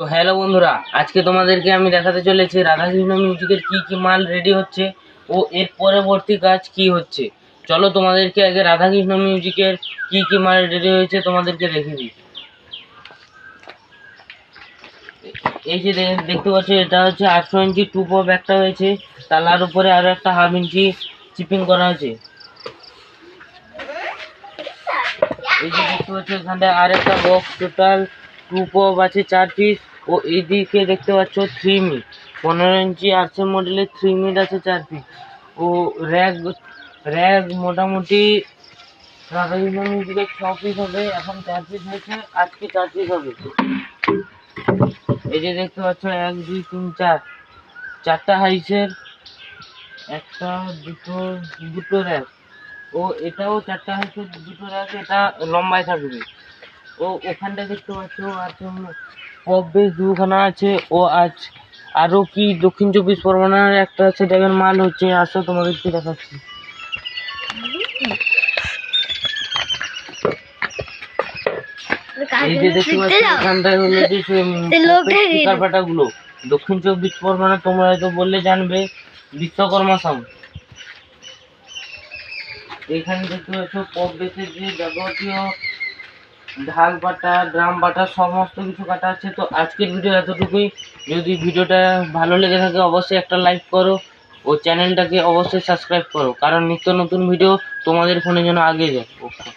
তো হ্যালো বন্ধুরা, আজকে তোমাদেরকে আমি দেখাতে চলেছি রাধাকৃষ্ণ মিউজিকের কি কি মাল রেডি হচ্ছে ও এর পরবর্তী কাজ কি হচ্ছে। চলো তোমাদেরকে আগে রাধাকৃষ্ণ মিউজিকের কি কি মাল রেডি হয়েছে তোমাদেরকে দেখে দিই। এই যে দেখতে পাচ্ছ, এটা হচ্ছে আটশো ইঞ্চি টু পপ একটা হয়েছে, তালার উপরে আরও একটা হাফ ইঞ্চি চিপিং করা হয়েছে। এই যে দেখতে পাচ্ছ এখানটা আর একটা বক্স টোটাল টু পপ আছে, চার পিস ও এইদিকে দেখতে পাচ্ছ থ্রি মিট পনেরো ইঞ্চি আটশো মডেলের থ্রি মিট আছে চার পিস ও র্যাক র্যাক মোটামুটি রাধাকৃষ্ণ মিউজিকের ছ পিস হবে, এখন চার পিস হয়েছে, আজকে চার পিস হবে। এই যে দেখতে পাচ্ছ, এক, দুই, তিন, চার। চারটা হাইসের, একটা, দুটো দুটো র্যাক ও এটাও চারটা হাইসের, দুটো র্যাক এটা লম্বায় থাকবে। ও ওখানটা দেখতে পাচ্ছ, আছে পপ বেস দুখানা আছে। ও আজ আরও কি দক্ষিণ চব্বিশ পরগনার একটা আছে টাইপের মাল হচ্ছে আসো তোমাদেরকে দেখাচ্ছি। এই যে দেখতে পাচ্ছ এখানটায় হলো যে স্পিকার পাটাগুলো দক্ষিণ চব্বিশ পরগনা তোমরা হয়তো বললে জানবে বিশ্বকর্মা সাউন্ড এখানে দেখতে পাচ্ছ পপ বেসের যে যাবতীয় ঢাল বাটা, ড্রাম বাটা, সমস্ত কিছু কাটা আছে। তো আজকের ভিডিও এতটুকুই। যদি ভিডিওটা ভালো লেগে থাকে, অবশ্যই একটা লাইক করো ও চ্যানেলটাকে অবশ্যই সাবস্ক্রাইব করো। কারণ নিত্য নতুন ভিডিও তোমাদের ফোনে যেন আগে যায়। ওকে।